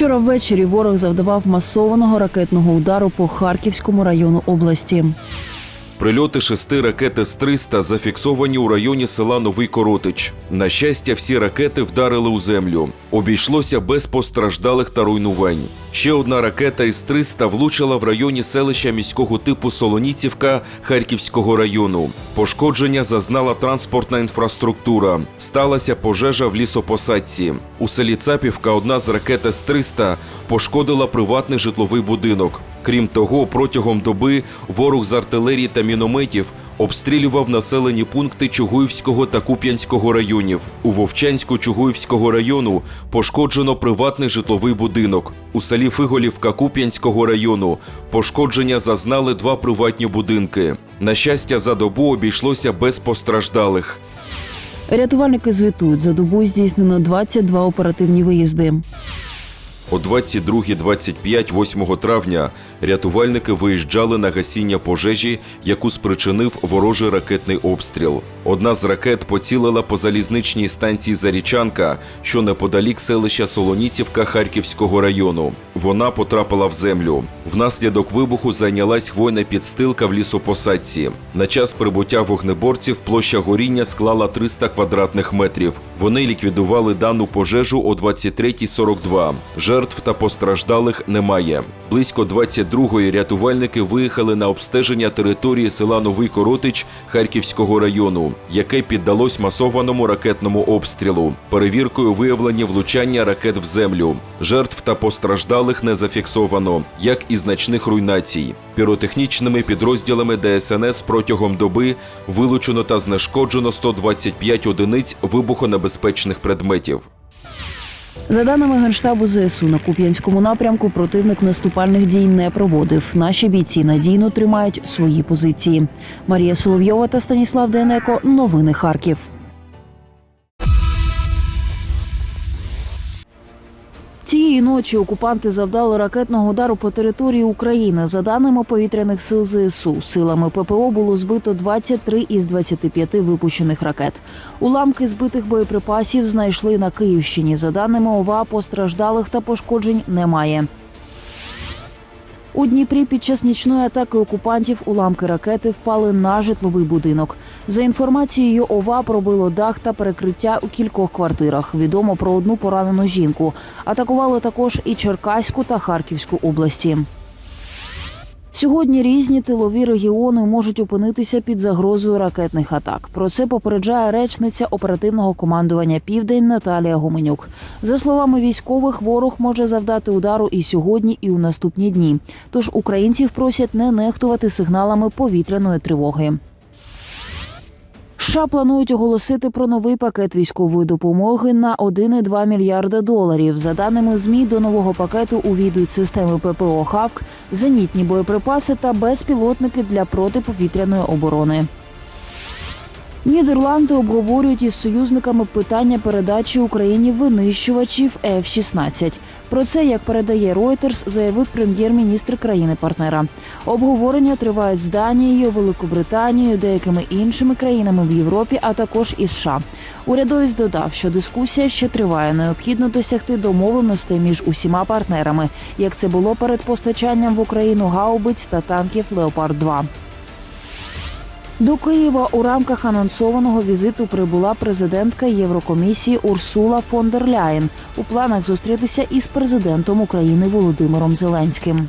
Вчора ввечері ворог завдавав масованого ракетного удару по Харківському району області. Прильоти шести ракет С-300 зафіксовані у районі села Новий Коротич. На щастя, всі ракети вдарили у землю. Обійшлося без постраждалих та руйнувань. Ще одна ракета С-300 влучила в районі селища міського типу Солоніцівка Харківського району. Пошкодження зазнала транспортна інфраструктура. Сталася пожежа в лісопосадці. У селі Цапівка одна з ракет С-300 пошкодила приватний житловий будинок. Крім того, протягом доби ворог з артилерії та мінометів обстрілював населені пункти Чугуївського та Куп'янського районів. У Вовчанську Чугуївського району пошкоджено приватний житловий будинок. У селі Фиголівка Куп'янського району пошкодження зазнали два приватні будинки. На щастя, за добу обійшлося без постраждалих. Рятувальники звітують, за добу здійснено 22 оперативні виїзди. О 22.25 8 травня рятувальники виїжджали на гасіння пожежі, яку спричинив ворожий ракетний обстріл. Одна з ракет поцілила по залізничній станції Зарічанка, що неподалік селища Солоніцівка Харківського району. Вона потрапила в землю. Внаслідок вибуху зайнялась хвойна підстилка в лісопосадці. На час прибуття вогнеборців площа горіння склала 300 квадратних метрів. Вони ліквідували дану пожежу о 23.42. Жертв та постраждалих немає. Близько 22-ї рятувальники виїхали на обстеження території села Новий Коротич Харківського району, яке піддалось масованому ракетному обстрілу. Перевіркою виявлені влучання ракет в землю. Жертв та постраждалих не зафіксовано, як і значних руйнацій. Піротехнічними підрозділами ДСНС протягом доби вилучено та знешкоджено 125 одиниць вибухонебезпечних предметів. За даними Генштабу ЗСУ, на Куп'янському напрямку противник наступальних дій не проводив. Наші бійці надійно тримають свої позиції. Марія Соловйова та Станіслав Денеко. Новини Харків. Цієї ночі окупанти завдали ракетного удару по території України. За даними повітряних сил ЗСУ, силами ППО було збито 23 із 25 випущених ракет. Уламки збитих боєприпасів знайшли на Київщині. За даними ОВА, постраждалих та пошкоджень немає. У Дніпрі під час нічної атаки окупантів уламки ракети впали на житловий будинок. За інформацією ОВА пробило дах та перекриття у кількох квартирах. Відомо про одну поранену жінку. Атакували також і Черкаську та Харківську області. Сьогодні різні тилові регіони можуть опинитися під загрозою ракетних атак. Про це попереджає речниця оперативного командування Південь Наталія Гуменюк. За словами військових, ворог може завдати удару і сьогодні, і у наступні дні. Тож українців просять не нехтувати сигналами повітряної тривоги. США планують оголосити про новий пакет військової допомоги на 1,2 мільярда доларів. За даними змі, до нового пакету увійдуть системи ППО «Хавк», зенітні боєприпаси та безпілотники для протиповітряної оборони. Нідерланди обговорюють із союзниками питання передачі Україні винищувачів F-16. Про це, як передає Reuters, заявив прем'єр-міністр країни-партнера. Обговорення тривають з Данією, Великобританією, деякими іншими країнами в Європі, а також із США. Урядовець додав, що дискусія ще триває. Необхідно досягти домовленостей між усіма партнерами, як це було перед постачанням в Україну гаубиць та танків Леопард 2 до Києва у рамках анонсованого візиту прибула президентка Єврокомісії Урсула фон дер Ляєн у планах зустрітися із президентом України Володимиром Зеленським.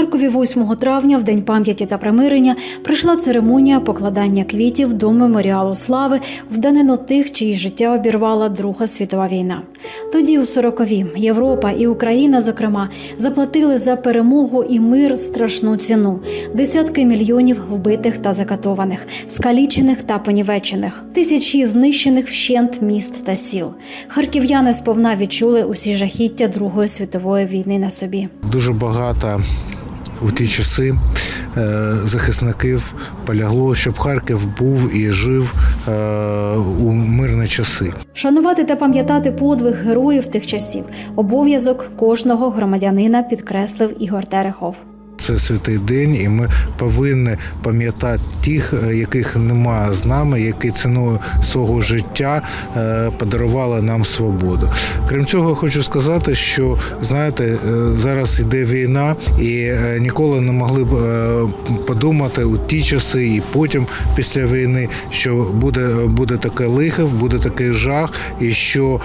Харкові 8 травня, в День пам'яті та примирення, прийшла церемонія покладання квітів до меморіалу слави в тих, чиї життя обірвала Друга світова війна. Тоді, у 40-ві, Європа і Україна, зокрема, заплатили за перемогу і мир страшну ціну: десятки мільйонів вбитих та закатованих, скалічених та понівечених, тисячі знищених вщент міст та сіл. Харків'яни сповна відчули усі жахіття Другої світової війни на собі. Дуже багато у ті часи е, захисників полягло, щоб Харків був і жив е, у мирні часи. Шанувати та пам'ятати подвиг героїв тих часів обов'язок кожного громадянина підкреслив Ігор Терехов. Це святий день, і ми повинні пам'ятати тих, е, яких немає з нами, які ціною свого життя е, подарували нам свободу. Крім цього, хочу сказати, що знаєте, е, зараз йде війна, і ніколи не могли б подумати у ті часи, і потім після війни, що буде, буде таке лихо, буде такий жах, і що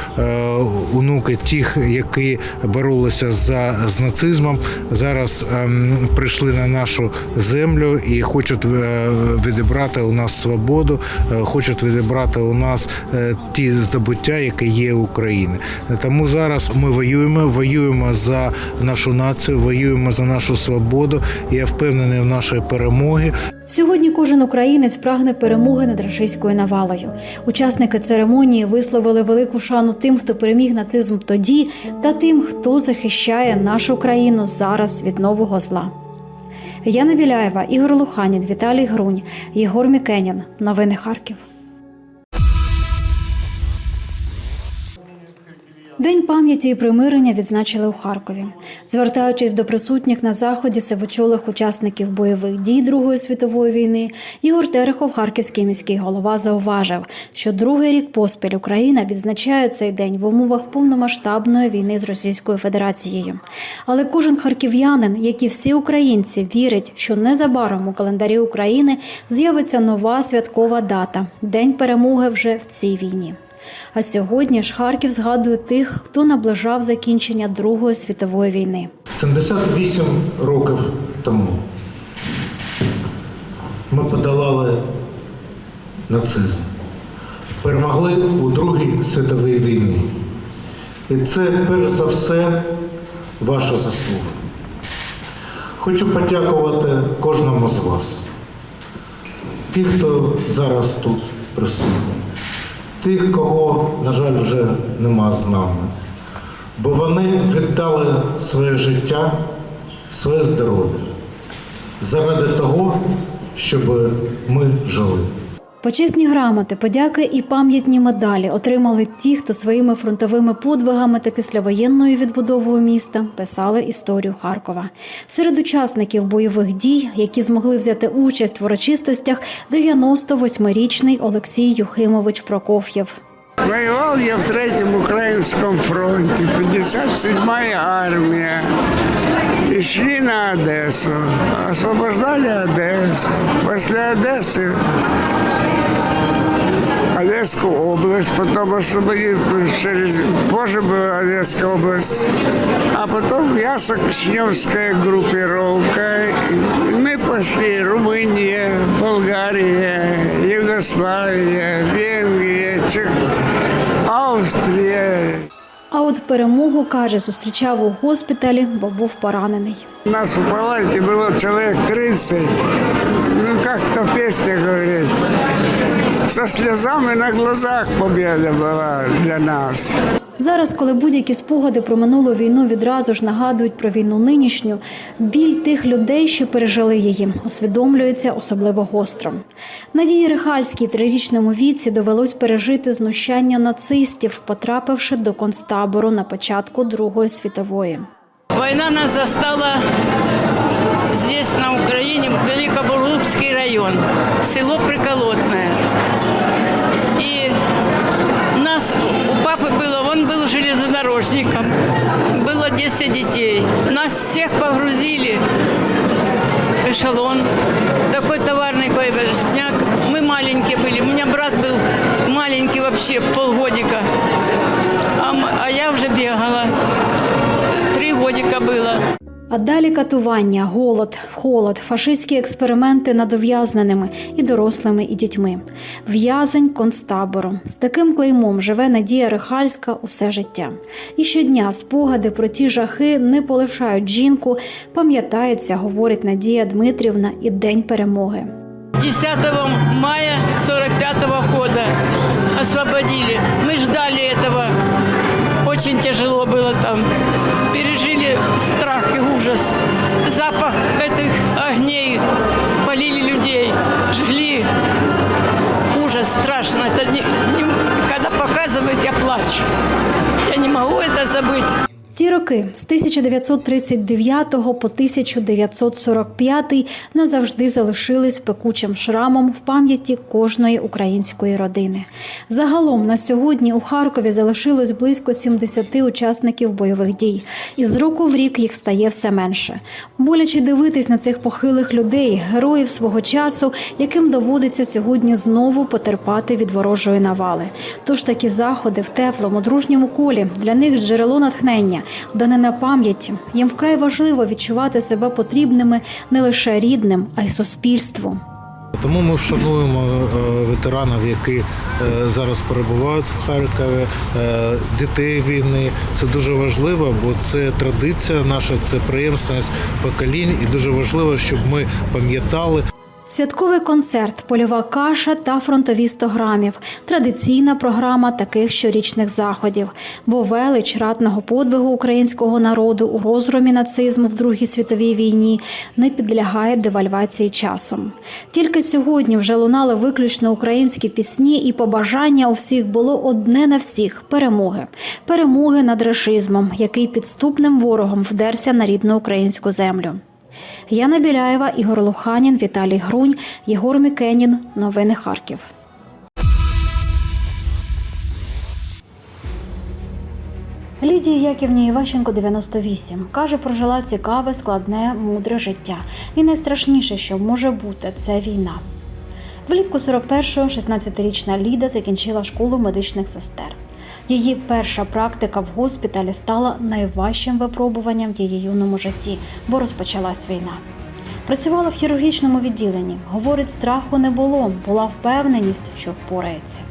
онуки тих, які боролися за з нацизмом, зараз ем, прийшли на нашу землю і хочуть е, відібрати у нас свободу, е, хочуть відібрати у нас е, ті здобуття, які є в Україні. Тому зараз ми воюємо, воюємо за нашу націю, воюємо за нашу свободу. Я впевнений в нашій перемогі. Сьогодні кожен українець прагне перемоги над рашистською навалою. Учасники церемонії висловили велику шану тим, хто переміг нацизм тоді, та тим, хто захищає нашу країну зараз від нового зла. Яна Біляєва, Ігор Луханін, Віталій Грунь, Єгор Мікенін. Новини Харків. День пам'яті і примирення відзначили у Харкові. Звертаючись до присутніх на заході сивочолих учасників бойових дій Другої світової війни, Ігор Терехов, харківський міський голова, зауважив, що другий рік поспіль Україна відзначає цей день в умовах повномасштабної війни з Російською Федерацією. Але кожен харків'янин, як і всі українці, вірить, що незабаром у календарі України з'явиться нова святкова дата День перемоги вже в цій війні. А сьогодні ж Харків згадує тих, хто наближав закінчення Другої світової війни. 78 років тому ми подолали нацизм, перемогли у Другій світовій війні. І це перш за все ваша заслуга. Хочу подякувати кожному з вас, тих, хто зараз тут присутній, тих, кого, на жаль, вже нема з нами бо вони віддали своє життя, своє здоров'я заради того, щоб ми жили. Почесні грамоти, подяки і пам'ятні медалі отримали ті, хто своїми фронтовими подвигами та післявоєнною відбудовою міста писали історію Харкова. Серед учасників бойових дій, які змогли взяти участь в урочистостях, 98-річний Олексій Юхимович Прокоф'єв. Воевал я в Третьем Украинском фронте, 57-я армия. И на Одессу, освобождали Одессу. После Одессы Одесскую область, потом освободили через... Позже была Одесская область. А потом Ясокшневская группировка. И мы пошли Румыния, Болгария, Югославия, Венгрия, Чех... Австрия. А от перемогу каже, зустрічав у госпіталі, бо був поранений. У нас в палате было человек 30. Ну, как то песня говорит. Со слезами на глазах победа была для нас. Зараз, коли будь-які спогади про минулу війну відразу ж нагадують про війну нинішню, біль тих людей, що пережили її, усвідомлюється особливо гостро. Надії Рихальській трирічному віці довелось пережити знущання нацистів, потрапивши до концтабору на початку Другої світової. Война нас застала здесь, на Украине, Великобурлукский район, село Приколотное. железнодорожником, было 10 детей. Нас всех погрузили в эшелон, такой товарный боевозняк. А далі катування, голод, холод, фашистські експерименти над ув'язненими і дорослими, і дітьми. В'язень концтабору. З таким клеймом живе Надія Рихальська усе життя. І щодня спогади про ті жахи не полишають жінку. Пам'ятається, говорить Надія Дмитрівна, і День перемоги. 10 мая 45 года освободили. Мы ждали этого. Очень тяжело было там. Запах этих огней полили людей, жгли. Ужас страшно. Это не- не- когда показывают, я плачу. Я не могу это забыть. Ті роки з 1939 по 1945 назавжди залишились пекучим шрамом в пам'яті кожної української родини. Загалом на сьогодні у Харкові залишилось близько 70 учасників бойових дій, і з року в рік їх стає все менше. Боляче дивитись на цих похилих людей, героїв свого часу, яким доводиться сьогодні знову потерпати від ворожої навали. Тож такі заходи в теплому, дружньому колі для них джерело натхнення, данина пам'яті. Їм вкрай важливо відчувати себе потрібними не лише рідним, а й суспільству. Тому ми вшануємо е, ветеранів, які е, зараз перебувають в Харкові, е, дітей війни. Це дуже важливо, бо це традиція наша, це преємственність поколінь, і дуже важливо, щоб ми пам'ятали. Святковий концерт, польова каша та фронтові 100 грамів – традиційна програма таких щорічних заходів. Бо велич ратного подвигу українського народу у розгромі нацизму в Другій світовій війні не підлягає девальвації часом. Тільки сьогодні вже лунали виключно українські пісні, і побажання у всіх було одне на всіх перемоги. Перемоги над рашизмом, який підступним ворогом вдерся на рідну українську землю. Яна Біляєва, Ігор Луханін, Віталій Грунь, Єгор Мікенін. Новини Харків. Лідія Яківні Іващенко 98. Каже, прожила цікаве, складне, мудре життя. І найстрашніше, що може бути, це війна. Влітку 41-го 16-річна Ліда закінчила школу медичних сестер. Її перша практика в госпіталі стала найважчим випробуванням в її юному житті, бо розпочалась війна. Працювала в хірургічному відділенні. Говорить, страху не було, була впевненість, що впорається.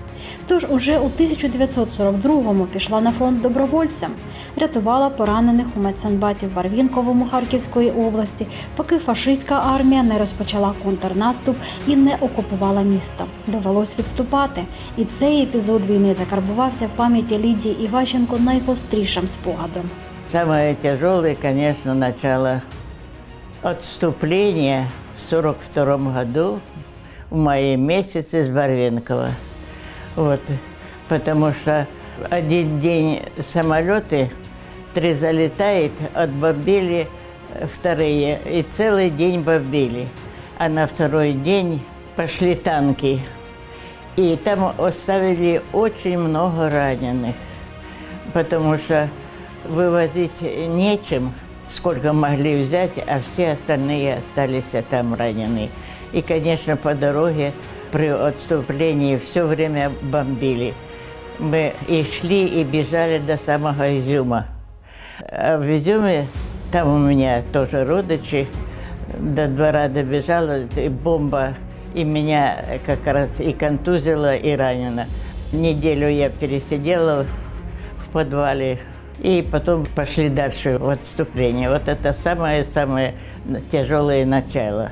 Тож уже у 1942-му пішла на фронт добровольцем, рятувала поранених у медсанбаті в Барвінковому Харківської області, поки фашистська армія не розпочала контрнаступ і не окупувала місто. Довелось відступати. І цей епізод війни закарбувався в пам'яті Лідії Іващенко найгострішим спогадом. Самое тяжелое, конечно, начало отступления в 42 году в мае месяце из Барвенкова. Вот, потому что один день самолеты, три залетает, отбомбили вторые, и целый день бомбили. А на второй день пошли танки. И там оставили очень много раненых, потому что вывозить нечем, сколько могли взять, а все остальные остались там ранены. И, конечно, по дороге при отступлении все время бомбили. Мы и шли, и бежали до самого Изюма. А в Ізюмі там у мене теж родичі до двора добіжала, і бомба, і мене якраз і контузила, і ранена. Неделю я пересидела в подвале, и потом пошли дальше в отступление. Вот это самое-самое начало.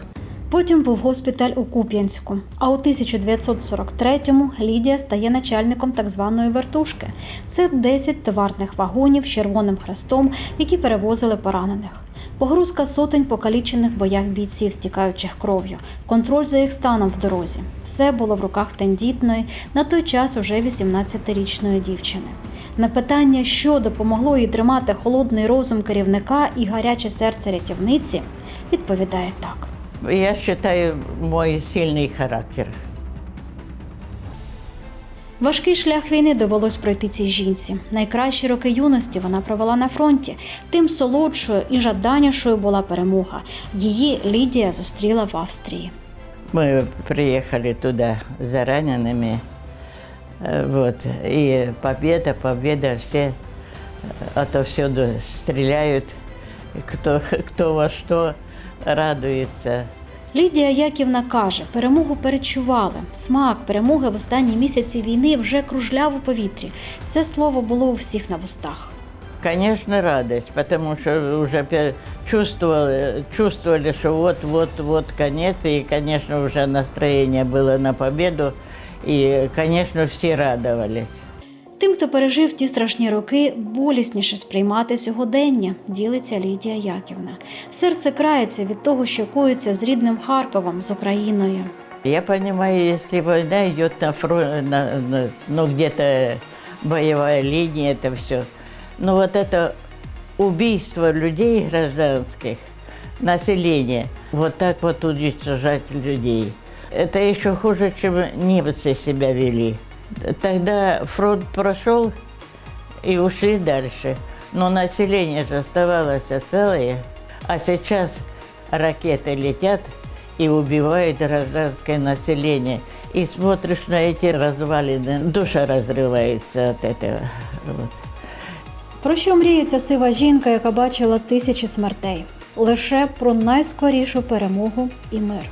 Потім був госпіталь у Куп'янську. А у 1943-му Лідія стає начальником так званої вертушки. Це 10 товарних вагонів з червоним хрестом, які перевозили поранених. Погрузка сотень покалічених боях бійців, стікаючих кров'ю, контроль за їх станом в дорозі. Все було в руках тендітної, на той час уже 18-річної дівчини. На питання, що допомогло їй тримати холодний розум керівника і гаряче серце рятівниці, відповідає так. Я считаю, мой сильный характер. Важкий шлях війни довелось пройти цій жінці. Найкращі роки юності вона провела на фронті. Тим солодшою і жаданішою була перемога. Її Лідія зустріла в Австрії. Мы приехали туда за ранеными. Э, Вот. И победа, победа, все отовсюду стреляют, кто, кто во что радуется. Лідія Яківна каже, перемогу перечували. Смак перемоги в останні місяці війни вже кружляв у повітрі. Це слово було у всіх на вустах. Конечно, радость, потому что уже пе- чувствовали, чувствовали, что вот-вот-вот конец, и, конечно, уже настроение было на победу, и, конечно, все радовались. Тим, хто пережив ті страшні роки, болісніше сприймати сьогодення, ділиться Лідія Яківна. Серце крається від того, що коїться з рідним Харковом, з Україною. Я понимаю, если война идет на фронт, на, на- ну, где-то боевая линия, это все. Но вот это убийство людей гражданских, населения, вот так вот уничтожать людей. Это еще хуже, чем немцы себя вели. Тогда фронт прошел и ушли дальше. Но население же оставалось целое. А сейчас ракеты летят и убивают гражданское население. И смотришь на эти развалины, душа разрывается от этого. Вот. Про що мріє ця сива жінка, яка бачила тисячі смертей? Лише про найскорішу перемогу і мир.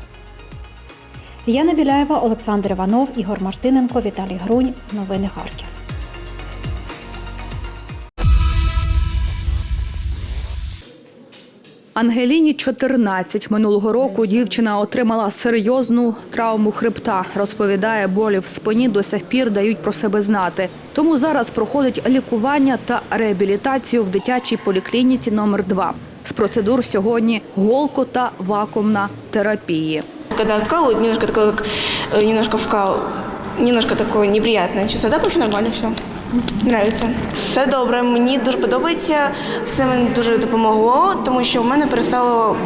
Яна Біляєва, Олександр Іванов, Ігор Мартиненко, Віталій Грунь. Новини Харків. Ангеліні 14. Минулого року дівчина отримала серйозну травму хребта. Розповідає, болі в спині до сих пір дають про себе знати. Тому зараз проходить лікування та реабілітацію в дитячій поліклініці номер 2 З процедур сьогодні голко та вакуумна терапії. Когда вкалывают, немножко такое, как э, немножко вкал, немножко такое неприятное чувство. А Так вообще нормально все. Нравиться. Все добре. Мені дуже подобається. Все мені дуже допомогло, тому що в мене перестала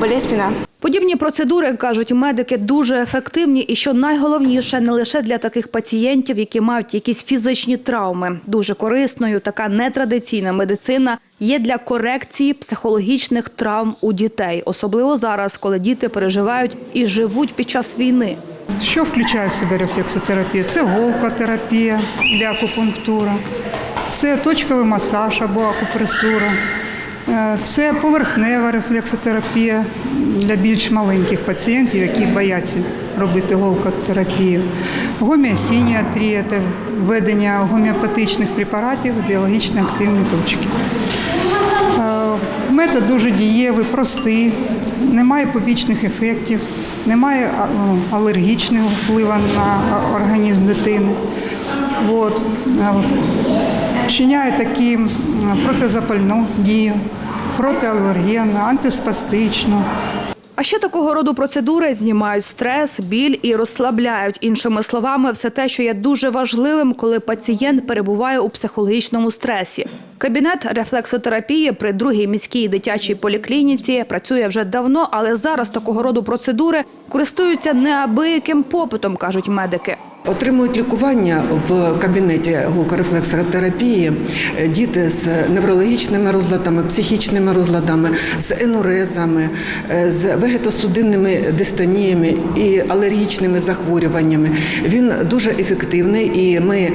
боліти спина. Подібні процедури, кажуть медики, дуже ефективні і що найголовніше не лише для таких пацієнтів, які мають якісь фізичні травми. Дуже корисною така нетрадиційна медицина є для корекції психологічних травм у дітей, особливо зараз, коли діти переживають і живуть під час війни. Що включає в себе рефлексотерапія? Це голкотерапія для акупунктури, це точковий масаж або акупресура, це поверхнева рефлексотерапія для більш маленьких пацієнтів, які бояться робити голкотерапію. Гомеосініатрія – це введення гомеопатичних препаратів у біологічно активні точки. Е, Метод дуже дієвий, простий, немає побічних ефектів, немає ну, алергічного впливу на організм дитини. От. Е, Вчиняє такі протизапальну дію, протиалергенну, антиспастичну, А ще такого роду процедури знімають стрес, біль і розслабляють. Іншими словами, все те, що є дуже важливим, коли пацієнт перебуває у психологічному стресі. Кабінет рефлексотерапії при другій міській дитячій поліклініці працює вже давно, але зараз такого роду процедури користуються неабияким попитом, кажуть медики. Отримують лікування в кабінеті гулкорефлексотерапії е, діти з неврологічними розладами, психічними розладами, з енурезами, е, з вегетосудинними дистоніями і алергічними захворюваннями. Він дуже ефективний і ми.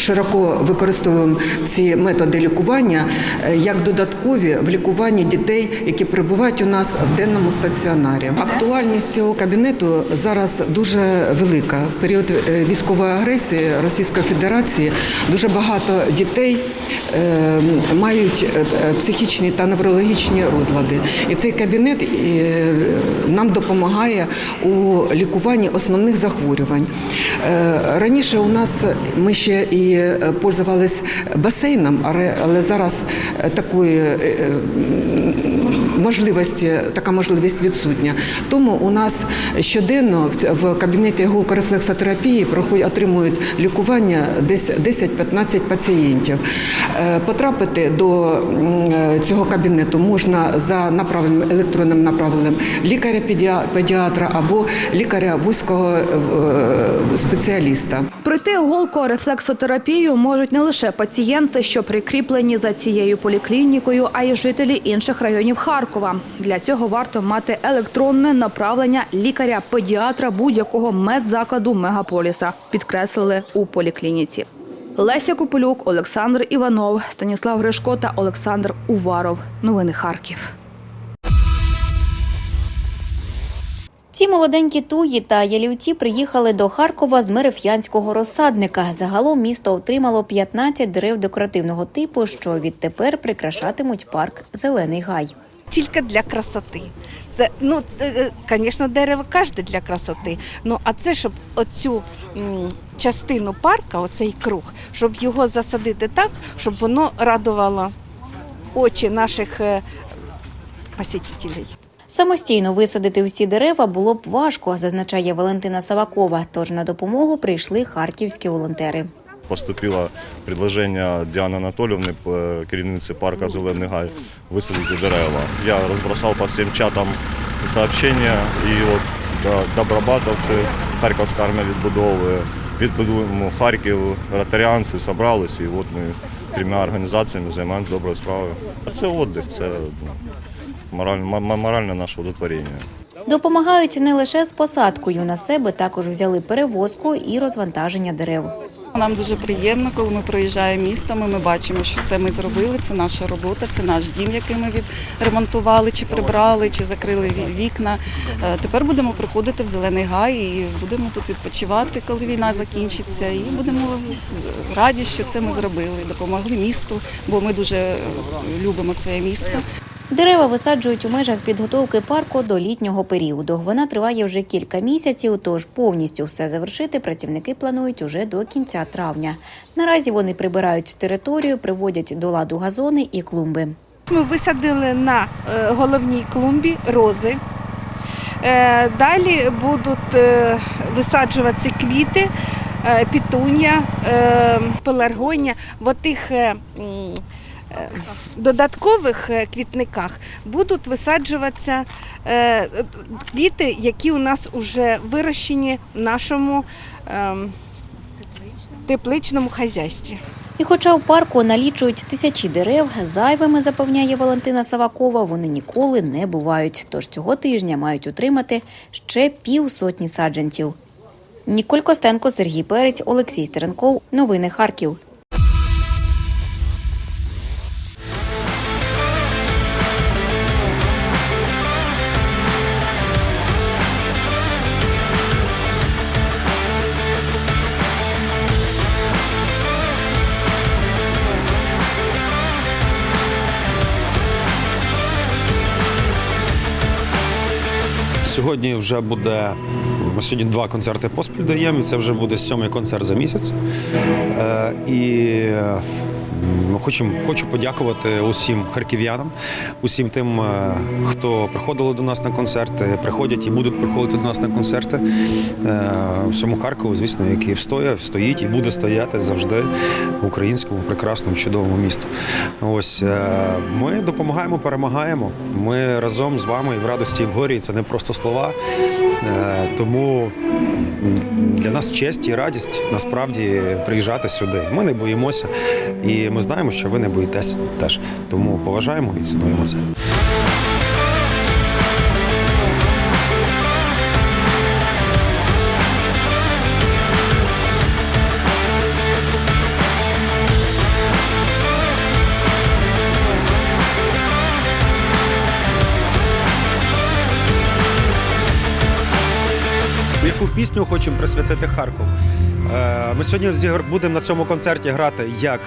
Широко використовуємо ці методи лікування е, як додаткові в лікуванні дітей, які перебувають у нас в денному стаціонарі. Актуальність цього кабінету зараз дуже велика. В період е, військової агресії Російської Федерації дуже багато дітей е, мають психічні та неврологічні розлади. І цей кабінет нам допомагає у лікуванні основних захворювань. Раніше у нас ми ще і е, пользувались басейном, але- зараз е, такої е, можливості, така можливість відсутня. Тому у нас щоденно в- кабінеті гулкорефлексотерапії отримують лікування десь 10-15 пацієнтів. Е, Потрапити до е, цього кабінету можна за направленням електронним направленням лікаря-педіатра або лікаря вузького е, спеціаліста. Пройти голко-рефлексотерапію можуть не лише пацієнти, що прикріплені за цією поліклінікою, а й жителі інших районів Харкова. Для цього варто мати електронне направлення лікаря-педіатра будь-якого медзакладу мегаполіса, підкреслили у поліклініці. Леся Копилюк, Олександр Іванов, Станіслав Гришко та Олександр Уваров. Новини Харків. Ці молоденькі туї та ялівці приїхали до Харкова з Мереф'янського розсадника. Загалом місто отримало 15 дерев декоративного типу, що відтепер прикрашатимуть парк Зелений гай. Тільки для красоти. Це, ну, це, звісно, дерево кожне для красоти. Ну, а це, щоб оцю м, частину парка, оцей круг, щоб його засадити так, щоб воно радувало очі наших е, посетителей. Самостійно висадити всі дерева було б важко, зазначає Валентина Савакова. Тож на допомогу прийшли харківські волонтери. Поступило предложення Діани Анатолівни, керівниці парку Зелений Гай, висадити дерева. Я розбросав по всім чатам сообщення і от до добробатовці, Харківська армія відбудовує, відбудуємо Харків, ротаріанці зібралися, і от ми трьома організаціями займаємося доброю справою. Це віддих, це ну, моральне наше удовлетворення. Допомагають не лише з посадкою на себе, також взяли перевозку і розвантаження дерев. Нам дуже приємно, коли ми проїжджаємо містом, і ми бачимо, що це ми зробили, це наша робота, це наш дім, який ми відремонтували, чи прибрали, чи закрили вікна. Е, Тепер будемо приходити в Зелений Гай і будемо тут відпочивати, коли війна закінчиться. І будемо раді, що це ми зробили. Допомогли місту, бо ми дуже е, любимо своє місто. Дерева висаджують у межах підготовки парку до літнього періоду. Вона триває вже кілька місяців, тож повністю все завершити працівники планують уже до кінця травня. Наразі вони прибирають територію, приводять до ладу газони і клумби. Ми висадили на е, головній клумбі рози. Е, Далі будуть е, висаджуватися квіти, пітунія, е. В тих м, е, додаткових е, квітниках будуть висаджуватися е, квіти, які у нас вже вирощені в нашому е, тепличному хазяйстві. І хоча у парку налічують тисячі дерев, зайвими запевняє Валентина Савакова, вони ніколи не бувають. Тож цього тижня мають утримати ще півсотні саджанців. Ніколь Костенко, Сергій Перець, Олексій Стеренков. Новини Харків. Сьогодні вже буде ми сьогодні два концерти поспіль даємо, це вже буде сьомий концерт за місяць. Е, і хочемо, хочу подякувати усім харків'янам, усім тим, е, хто приходили до нас на концерти, приходять і будуть приходити до нас на концерти. Е, всьому Харкову, звісно, який встояв, стоїть і буде стояти завжди в українському прекрасному чудовому місту. Ось е, ми допомагаємо, перемагаємо. Ми разом з вами і в радості, і в горі. І Це не просто слова. Тому для нас честь і радість насправді приїжджати сюди. Ми не боїмося, і ми знаємо, що ви не боїтесь теж. Тому поважаємо і цінуємо це. Яку пісню хочемо присвятити Харков? Е, Ми сьогодні будемо на цьому концерті грати як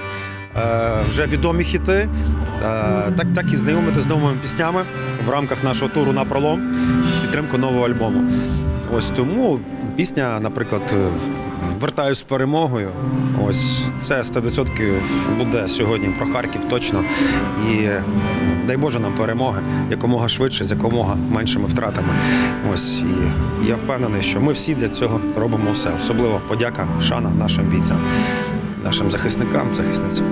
вже відомі хіти, е, так, так і знайомити з новими піснями в рамках нашого туру на пролом в підтримку нового альбому. Ось тому пісня, наприклад, е, Вертаюсь з перемогою. Ось це 100% буде сьогодні про Харків точно. І дай Боже нам перемоги якомога швидше, з якомога меншими втратами. Ось і я впевнений, що ми всі для цього робимо все. Особливо подяка, шана нашим бійцям, нашим захисникам, захисницям.